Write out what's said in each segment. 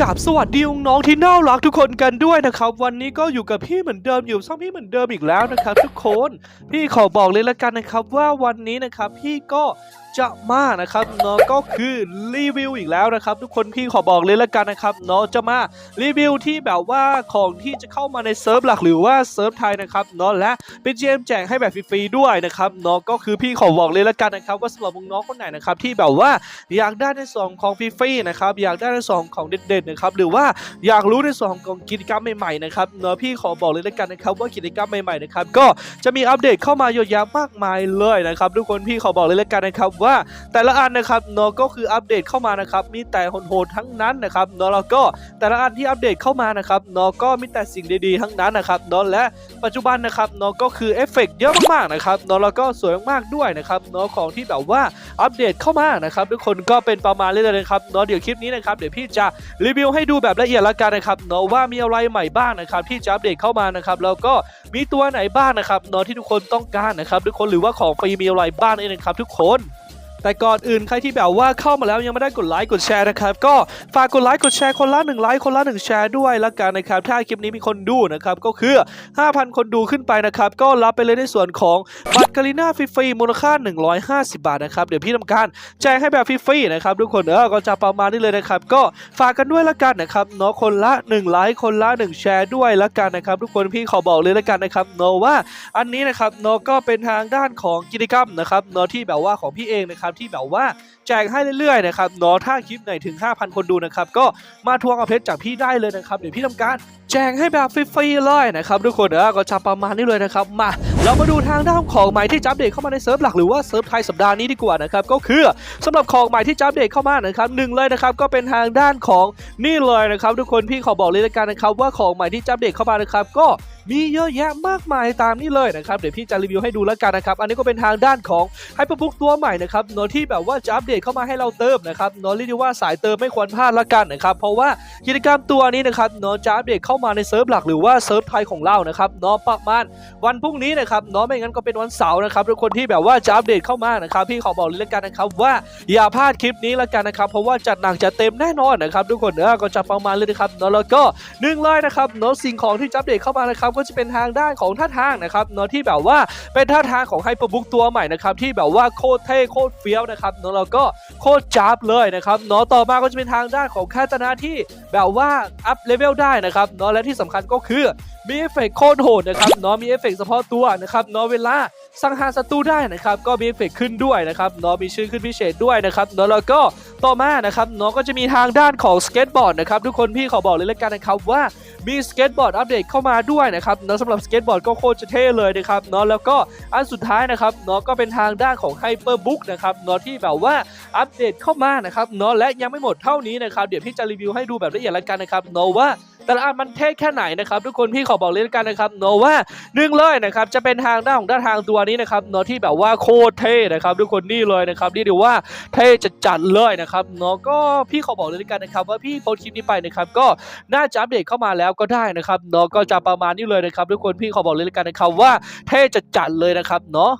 กับสวัสดีน้องที่น่ารักทุกคนกันด้วยนะครับ วันนี้ก็อยู่กับพี่เหมือนเดิมอยู่ช่องพี่เหมือนเดิมอีกแล้วนะครับ ทุกคน พี่ขอบอกเลยละกันนะครับ ว่าวันนี้นะครับ พี่ก็ จะมานะครับเนาะก็คือรีวิวอีกแล้วนะครับ ทุกคนพี่ขอบอกเลยละกันนะครับเนาะจะมารีวิวที่แบบว่าของที่จะเข้ามาในเซิร์ฟหลักหรือว่าเซิร์ฟไทยนะครับเนาะและเป็นเจมแจกให้แบบฟรีๆด้วยนะครับเนาะก็คือพี่ขอบอกเลยละกันนะครับ ว่าสำหรับน้องคนไหนนะครับที่แบบว่าอยากได้ในส่วนของฟรีๆนะครับอยากได้ในส่วนของเด็ดๆนะครับหรือว่าอยากรู้ในส่วนของกิจกรรมใหม่ๆนะครับเนาะพี่ขอบอกเลยละกันนะครับว่ากิจกรรมใหม่ๆนะครับก็จะมีอัปเดตเข้ามาเยอะแยะมากมายเลยนะครับทุกคนพี่ขอบอกเลยละกันนะครับว่าแต่ละอันนะครับเนาะก็คืออัปเดตเข้ามานะครับมีแต่โหดๆทั้งนั้นนะครับเนาะแล้วก็แต่ละอันที่อัปเดตเข้ามานะครับเนาะก็มีแต่สิ่งดีๆทั้งนั้นนะครับเนาะและปัจจุบันนะครับเนาะก็คือเอฟเฟกต์เยอะมากๆนะครับเนาะแล้วก็สวยมากๆด้วยนะครับเนาะของที่แบบว่าอัปเดตเข้ามานะครับทุกคนก็เป็นประมาณนี้เลยนะครับเนาะเดี๋ยวคลิปนี้นะครับเดี๋ยวพี่จะรีวิวให้ดูแบบละเอียดละกันนะครับเนาะว่ามีอะไรใหม่บ้างนะครับที่จะอัปเดตเข้ามานะครับแล้วก็มีตัวไหนบ้างนะครับเนาะที่ทุกคนต้องการนะครับทุกคนหรือว่าของฟรีมีอะไรบ้างนี่นะครับทุกคน แต่ก่อนอื่นใครที่แบบว่าเข้ามาแล้วยังไม่ได้กดไลค์กดแชร์นะครับก็ฝากกดไลค์กดแชร์คนละ1ไลค์คนละ1แชร์ด้วยละกันนะครับถ้าคลิปนี้มีคนดูนะครับก็คือ 5,000 คนดูขึ้นไปนะครับก็รับไปเลยในส่วนของบัตรกาลิน่าฟรีๆมูลค่า 150 บาทนะครับเดี๋ยวพี่ทำการแจกให้แบบฟรีๆนะครับทุกคนเออก็จะประมาณนี้เลยนะครับก็ฝากกันด้วยละกันนะครับเนาะคนละ1ไลค์คนละ1แชร์ด้วยละกันนะครับทุกคนพี่ขอบอกเลยละกันนะครับเนาะว่าอันนี้นะครับเนาะก็เป็นทางด้านของกิจกรรมนะครับเนาะที่แบบว่าของพี่เองนะครับที่แบบว่า จกให้เรื่อยๆนะครับเนาะถ้าคลิปไหนถึง 5,000 คนดูนะครับก็มาทวงเอาเพชรจากพี่ได้เลยนะครับเดี๋ยวพี่ทำการแจกให้แบบฟรีๆเลยนะครับทุกคนเออก็จะประมาณนี้เลยนะครับมาเรามาดูทางด้านของใหม่ที่จะอัปเดตเข้ามาในเซิร์ฟหลักหรือว่าเซิร์ฟไทยสัปดาห์นี้ดีกว่านะครับก็คือสำหรับของใหม่ที่จะอัปเดตเข้ามานะครับหนึ่งเลยนะครับก็เป็นทางด้านของนี่เลยนะครับทุกคนพี่ขอบอกเลยละกันนะครับว่าของใหม่ที่จะอัปเดตเข้ามานะครับก็มีเยอะแยะมากมายตามนี้เลยนะครับเดี๋ยวพี่จะรีวิวให้ดูแล้วกันนะครับอันนี้ก็เป็นทางด้านของไฮเปอร์บุ๊กตัวใหม่นะครับเนอะที่แบบว่าจะอัปเดตเข้ามาให้เราเติมนะครับเนอะเรียกได้ว่าสายเติมไม่ควรพลาดละกันนะครับเพราะว่ากิจกรรมตัวนี้นะครับเนอะจะอัปเดตเข้ามาในเซิร์ฟหลักหรือว่าเซิร์ฟไทยของเรานะครับเนอะประมาณวันพรุ่งนี้นะครับเนอะไม่งั้นก็เป็นวันเสาร์นะครับทุกคนที่แบบว่าจะอัปเดตเข้ามานะครับพี่ขอบอกเลยละกันนะครับว่าอย่าพลาดคลิปนี้ละกันนะครับเพราะว่าจัดหนักจัดเต็มแน่นอนนะครับทุกคนเนอะก็จะประมาณเลยนะครับเนอะแล้วก็หนึ่งเลยนะครับเนาะสิ่งของที่จะอัปเดตเข้ามานะครับก็จะเป็นทางด้านของท่าทางนะครับเนาะที่แบบว่าเป็นท่าทางของไฮเปอร์บุ๊กตัวใหม่นะครับที่แบบว่าโคตรเท่โคตรเฟี้ยวนะครับเนาะแล้วก็โคตรจับเลยนะครับเนาะต่อมาก็จะเป็นทางด้านของคาตนาที่แบบว่าอัพเลเวลได้นะครับเนาะและที่สำคัญก็คือมีเอฟเฟกต์โคตรโหดนะครับเนาะมีเอฟเฟกต์เฉพาะตัวนะครับเนาะเวลา สังหารศัตรูได้นะครับก็มีเอฟเฟกขึ้นด้วยนะครับเนาะมีชื่อขึ้นพิเศษด้วยนะครับเนาะแล้วก็ต่อมานะครับเนาะก็จะมีทางด้านของสเก็ตบอร์ดนะครับทุกคนพี่ขอบอกเลยละกันนะครับว่ามีสเก็ตบอร์ดอัปเดตเข้ามาด้วยนะครับเนาะสำหรับสเก็ตบอร์ดก็โคตรจะเท่เลยนะครับเนาะแล้วก็อันสุดท้ายนะครับเนาะก็เป็นทางด้านของไฮเปอร์บุ๊กนะครับเนาะที่แบบว่าอัปเดตเข้ามานะครับเนาะและยังไม่หมดเท่านี้นะครับเดี๋ยวพี่จะรีวิวให้ดูแบบละเอียดละกันนะครับเนาะว่า แต่ละอันมันเท่แค่ไหนนะครับทุกคนพี่ขอบอกเลยละกันนะครับเนาะว่าหนึ่งเลยนะครับจะเป็นทางด้านของด้านทางตัวนี้นะครับเนาะที่แบบว่าโคตรเท่นะครับทุกคนนี่เลยนะครับนี่ถือว่าเท่จัดเลยนะครับเนาะก็พี่ขอบอกเลยละกันนะครับว่าพี่โพสคลิปนี้ไปนะครับก็น่าจะอัปเดตเข้ามาแล้วก็ได้นะครับเนาะก็จะประมาณนี้เลยนะครับทุกคนพี่ขอบอกเลยละกันนะครับว่าเท่จัดเลยนะครับเนาะ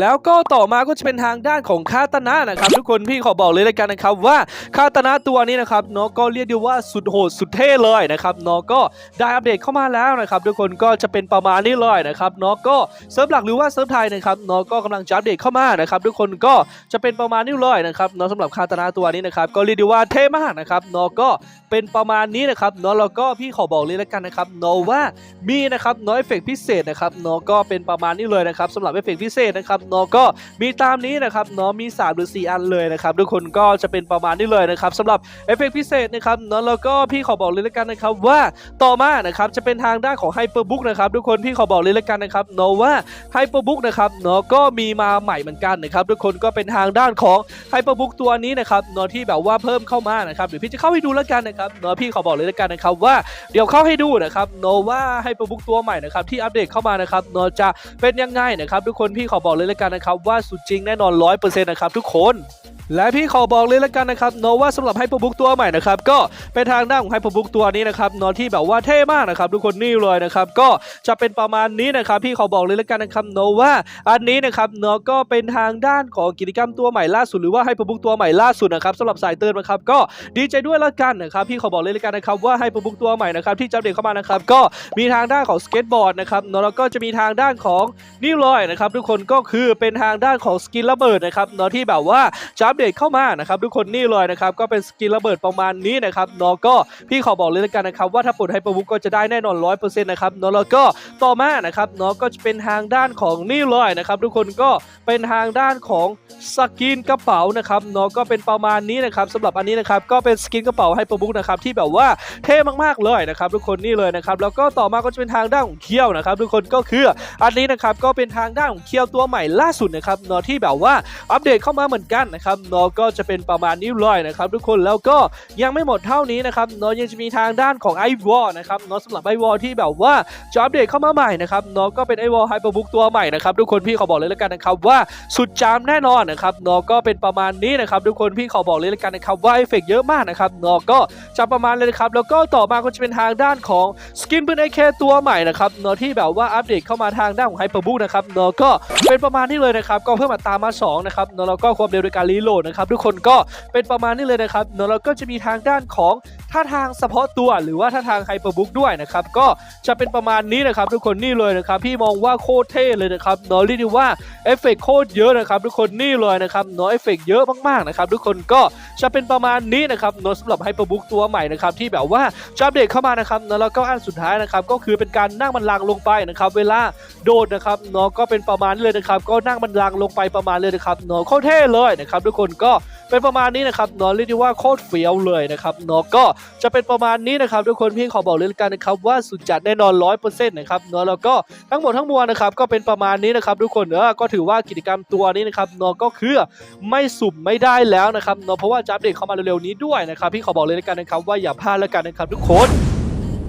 แล้วก็ต่อมาก็จะเป็นทางด้านของคาตนะนะครับ ทุกคนพี่ขอบอกเลยละกันนะครับว่าคาตนะตัวนี้นะครับเนาะก็เรียกได้ว่าสุดโหดสุดเท่เลยนะครับเนาะก็ได้อัปเดตเข้ามาแล้วนะครับทุกคนก็จะเป็นประมาณนี้เลยนะครับเนาะก็เซิร์ฟหลักหรือว่าเซิร์ฟไทยนะครับเนาะก็กำลังจะอัปเดตเข้ามานะครับทุกคนก็จะเป็นประมาณนี้เลยนะครับเนาะสำหรับคาตนะตัวนี้นะครับก็เรียกได้ว่าเท่มากนะครับเนาะก็เป็นประมาณนี้นะครับเนาะแล้วก็พี่ขอบอกเลยละกันนะครับเนาะว่ามีนะครับเนาะเอฟเฟกพิเศษนะครับเนาะก็เป็นประมาณนี้เลยนะครับสำหรับเอฟเฟกพิเศษนะครับครับเนาะก็มีตามนี้นะครับเนาะมี 3 หรือ 4 อันเลยนะครับทุกคนก็จะเป็นประมาณนี้เลยนะครับสำหรับเอฟเฟกต์พิเศษนะครับเนาะแล้วก็พี่ขอบอกเลยละกันนะครับว่าต่อมานะครับจะเป็นทางด้านของไฮเปอร์บุ๊กนะครับทุกคนพี่ขอบอกเลยละกันนะครับเนาะว่าไฮเปอร์บุ๊กนะครับเนาะก็มีมาใหม่เหมือนกันนะครับทุกคนก็เป็นทางด้านของไฮเปอร์บุ๊กตัวนี้นะครับเนาะที่แบบว่าเพิ่มเข้ามานะครับเดี๋ยวพี่จะเข้าให้ดูแล้วกันนะครับเนาะพี่ขอบอกเลยละกันนะครับว่าเดี๋ยวเข้าให้ดูนะครับเนาะว่าไฮเปอร์บุ๊กตัวใหม่นะครับที่อัปเดตเข้ามานะครับเนาะจะเป็นยังไงนะครับทุกคนพี่ขอบอกเลยแล้วกันนะครับว่าสุดจริงแน่นอน 100%นะครับทุกคน และพี่ขอบอกเลยละกันนะครับเนาะว่าสำหรับไฮเปอร์บุ๊กตัวใหม่นะครับก็เป็นทางด้านของไฮเปอร์บุ๊กตัวนี้นะครับเนาะที่แบบว่าเท่มากนะครับทุกคนนี่เลยนะครับก็จะเป็นประมาณนี้นะครับพี่ขอบอกเลยละกันนะครับเนาะว่าอันนี้นะครับเนาะก็เป็นทางด้านของกิจกรรมตัวใหม่ล่าสุดหรือว่าไฮเปอร์บุ๊กตัวใหม่ล่าสุดนะครับสำหรับสายเตือนนะครับก็ดีใจด้วยละกันนะครับพี่ขอบอกเลยละกันนะครับว่าไฮเปอร์บุ๊กตัวใหม่นะครับที่จะอัปเดตเข้ามานะครับก็มีทางด้านของสเก็ตบอร์ดนะครับเนาะแล้วก็จะมีทางด้านของนี่เลยนะครับทุกคนก็คือเป็นทางด้านของสกินระเบิดนะครับเนาะที่แบบว่าจะอัปเดตเข้ามานะครับทุกคนนี่เลยนะครับก็เป็นสกินระเบิดประมาณนี้นะครับเนาะก็พี่ขอบอกเลยละกันนะครับว่าถ้าปลดไฮเปอร์บุ๊กก็จะได้แน่นอนร้อยเปอร์เซ็นต์นะครับเนาะแล้วก็ต่อมานะครับเนาะก็จะเป็นทางด้านของนี่เลยนะครับทุกคนก็เป็นทางด้านของสกินกระเป๋านะครับเนาะก็เป็นประมาณนี้นะครับสำหรับอันนี้นะครับก็เป็นสกินกระเป๋าไฮเปอร์บุ๊กนะครับที่แบบว่าเท่มากๆเลยนะครับทุกคนนี่เลยนะครับแล้วก็ต่อมาก็จะเป็นทางด้านของเคียวนะครับทุกคนก็คืออันนี้นะครับก็เป็นทางด้านของเคียวตัวใหม่ล่าสุดนะครับเนาะที่แบบว่าอัปเดตเข้ามาเหมือนกันนะครับเนาะก็จะเป็นประมาณนี้เลยนะครับทุกคนแล้วก็ยังไม่หมดเท่านี้นะครับเนาะยังจะมีทางด้านของไอวอลนะครับเนาะสำหรับไอวอลที่แบบว่าจะอัปเดตเข้ามาใหม่นะครับเนาะก็เป็นไอวอลไฮเปอร์บุ๊กตัวใหม่นะครับทุกคนพี่ขอบอกเลยแล้วกันนะครับว่าสุดจามแน่นอนนะครับเนาะก็เป็นประมาณนี้นะครับทุกคนพี่ขอบอกเลยแล้วกันนะครับว่าเอฟเฟกต์เยอะมากนะครับเนาะก็จะประมาณเลยนะครับแล้วก็ต่อมาก็จะเป็นทางด้านของสกินปืนไอเคตัวใหม่นะครับเนาะที่แบบว่าอัปเดตเข้ามาทางด้านของไฮเปอร์บุ๊กนะครับเนาะก็เป็นประมาณนี้เลยนะครับก็เพิ่มอัตรามาสองนะครับเนาะแล้วก็ความเร็วในการรีโหลดนะครับทุกคนก็เป็นประมาณนี้เลยนะครับเนาะแล้วก็จะมีทางด้านของ ท่าทางเฉพาะตัวหรือว่าท่าทางไฮเปอร์บุ๊กด้วยนะครับก็จะเป็นประมาณนี้นะครับทุกคนนี่เลยนะครับพี่มองว่าโคตรเท่เลยนะครับเนาะเรียกได้ว่าเอฟเฟกต์โคตรเยอะนะครับทุกคนนี่เลยนะครับเนาะเอฟเฟกต์เยอะมากๆนะครับทุกคนก็จะเป็นประมาณนี้นะครับเนาะสำหรับไฮเปอร์บุ๊กตัวใหม่นะครับที่แบบว่าจะอัปเดตเข้ามานะครับเนาะแล้วก็อันสุดท้ายนะครับก็คือเป็นการนั่งบันลังลงไปนะครับเวลาโดดนะครับเนาะก็เป็นประมาณนี้เลยนะครับก็นั่งบันลังลงไปประมาณเลยนะครับเนาะโคตรเท่เลยนะครับทุกคนก็ เป็นประมาณนี้นะครับเนาะเรียกได้ว่าโคตรเฟี้ยวเลยนะครับเนาะก็จะเป็นประมาณนี้นะครับทุกคนพี่ขอบอกเลยกันนะครับว่าสุดจัดแน่นอนร้อยเปอร์เซ็นต์นะครับเนาะแล้วก็ทั้งหมดทั้งมวลนะครับก็เป็นประมาณนี้นะครับทุกคนเออก็ถือว่ากิจกรรมตัวนี้นะครับเนาะก็คือไม่สุ่มไม่ได้แล้วนะครับเนาะเพราะว่าจับเด็กเข้ามาเร็วๆนี้ด้วยนะครับพี่ขอบอกเลยกันนะครับว่าอย่าพลาดแล้วกันนะครับทุกคน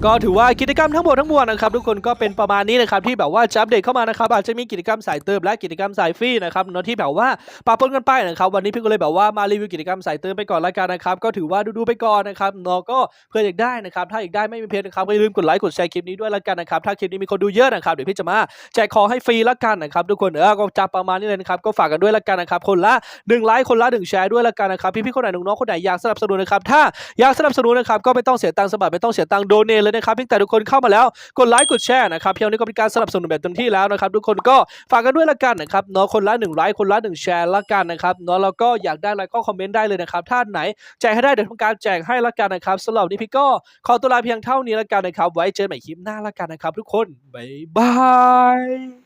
ก็ถือว่ากิจกรรมทั้งหมดทั้งมวลนะครับทุกคนก็เป็นประมาณนี้นะครับที่แบบว่าจะอัปเดตเข้ามานะครับอาจจะมีกิจกรรมสายเติมและกิจกรรมสายฟรีนะครับเนาะที่แบบว่าปะปนกันไปนะครับวันนี้พี่ก็เลยแบบว่ามารีวิวกิจกรรมสายเติมไปก่อนละกันนะครับก็ถือว่าดูๆไปก่อนนะครับเนาะก็เพื่ออยากได้นะครับถ้าอยากได้ไม่มีเพจนะครับก็อย่าลืมกดไลค์กดแชร์คลิปนี้ด้วยละกันนะครับถ้าคลิปนี้มีคนดูเยอะนะครับเดี๋ยวพี่จะมาแจกของให้ฟรีละกันนะครับทุกคนเออก็จับประมาณนี้เลยนะครับก็ฝากกันด้วยละกันนะครับคนละหนึ่งไลค์คนละหนึ่งแชร์ด้วยละกันนะครับพี่ๆคนไหนน้องๆคนไหนอยากสนับสนุนนะครับถ้าอยากสนับสนุนนะครับก็ไม่ต้องเสียตังค์สมัครไม่ต้องเสียตังค์โดเนทเลยนะครับเพียงแต่ทุกคนเข้ามาแล้วกดไลค์กดแชร์นะครับเพียงนี้ก็เป็นการสนับสนุนแบบเต็มที่แล้วนะครับทุกคนก็ฝากกันด้วยละกันนะครับเนาะคนละหนึ่งไลค์คนละหนึ่งแชร์ละกันนะครับเนาะแล้วก็อยากได้อะไรก็คอมเมนต์ได้เลยนะครับท่านไหนแจกให้ได้เดี๋ยวทำการแจกให้ละกันนะครับสำหรับนี้พี่ก็ขอตัวลาเพียงเท่านี้ละกันนะครับ ไว้เจอกันใหม่คลิปหน้าละกันนะครับ ทุกคนบ๊ายบาย